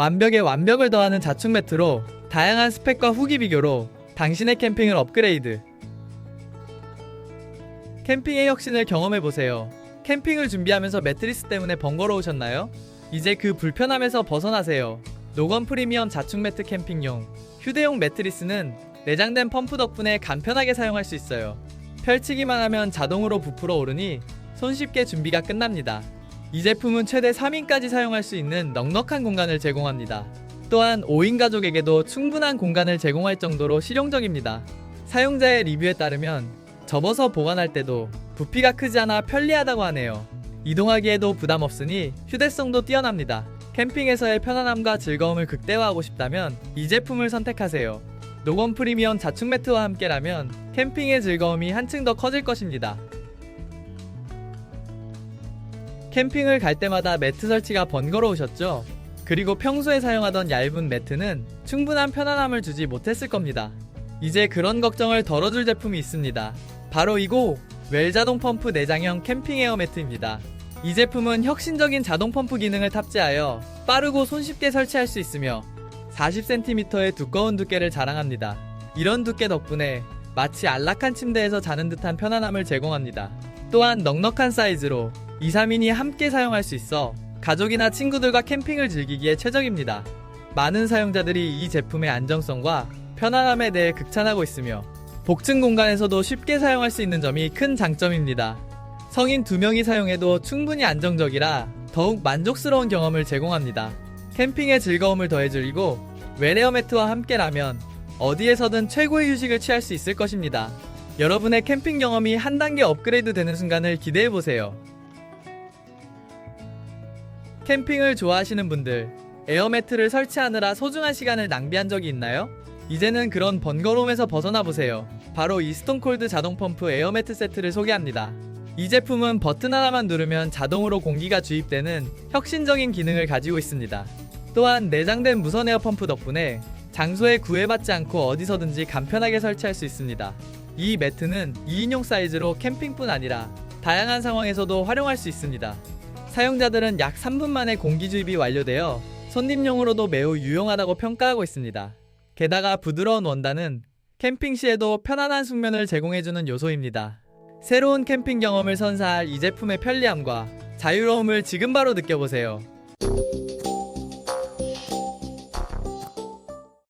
완벽에 완벽을 더하는 자축 매트로 다양한 스펙과 후기 비교로 당신의 캠핑을 업그레이드. 캠핑의 혁신을 경험해 보세요. 캠핑을 준비하면서 매트리스 때문에 번거로우셨나요? 이제 그 불편함에서 벗어나세요. 노건 프리미엄 자축 매트 캠핑용 휴대용 매트리스는 내장된 펌프 덕분에 간편하게 사용할 수 있어요. 펼치기만 하면 자동으로 부풀어 오르니 손쉽게 준비가 끝납니다. 이 제품은 최대 3인까지 사용할 수 있는 넉넉한 공간을 제공합니다. 또한 5인 가족에게도 충분한 공간을 제공할 정도로 실용적입니다. 사용자의 리뷰에 따르면 접어서 보관할 때도 부피가 크지 않아 편리하다고 하네요. 이동하기에도 부담 없으니 휴대성도 뛰어납니다. 캠핑에서의 편안함과 즐거움을 극대화하고 싶다면 이 제품을 선택하세요. 노건 프리미엄 자축 매트와 함께라면 캠핑의 즐거움이 한층 더 커질 것입니다. 캠핑을 갈 때마다 매트 설치가 번거로우셨죠? 그리고 평소에 사용하던 얇은 매트는 충분한 편안함을 주지 못했을 겁니다. 이제 그런 걱정을 덜어줄 제품이 있습니다. 바로 이고 웰 자동 펌프 내장형 캠핑 에어 매트입니다. 이 제품은 혁신적인 자동 펌프 기능을 탑재하여 빠르고 손쉽게 설치할 수 있으며 40cm의 두꺼운 두께를 자랑합니다. 이런 두께 덕분에 마치 안락한 침대에서 자는 듯한 편안함을 제공합니다. 또한 넉넉한 사이즈로 2, 3인이 함께 사용할 수 있어 가족이나 친구들과 캠핑을 즐기기에 최적입니다. 많은 사용자들이 이 제품의 안정성과 편안함에 대해 극찬하고 있으며 복층 공간에서도 쉽게 사용할 수 있는 점이 큰 장점입니다. 성인 2명이 사용해도 충분히 안정적이라 더욱 만족스러운 경험을 제공합니다. 캠핑의 즐거움을 더해주리고 웨레어 매트와 함께라면 어디에서든 최고의 휴식을 취할 수 있을 것입니다. 여러분의 캠핑 경험이 한 단계 업그레이드 되는 순간을 기대해 보세요. 캠핑을 좋아하시는 분들, 에어매트를 설치하느라 소중한 시간을 낭비한 적이 있나요? 이제는 그런 번거로움에서 벗어나 보세요. 바로 이 스톤콜드 자동 펌프 에어매트 세트를 소개합니다. 이 제품은 버튼 하나만 누르면 자동으로 공기가 주입되는 혁신적인 기능을 가지고 있습니다. 또한 내장된 무선 에어 펌프 덕분에 장소에 구애받지 않고 어디서든지 간편하게 설치할 수 있습니다. 이 매트는 2인용 사이즈로 캠핑뿐 아니라 다양한 상황에서도 활용할 수 있습니다. 사용자들은 약 3분 만에 공기 주입이 완료되어 손님용으로도 매우 유용하다고 평가하고 있습니다. 게다가 부드러운 원단은 캠핑 시에도 편안한 숙면을 제공해주는 요소입니다. 새로운 캠핑 경험을 선사할 이 제품의 편리함과 자유로움을 지금 바로 느껴보세요.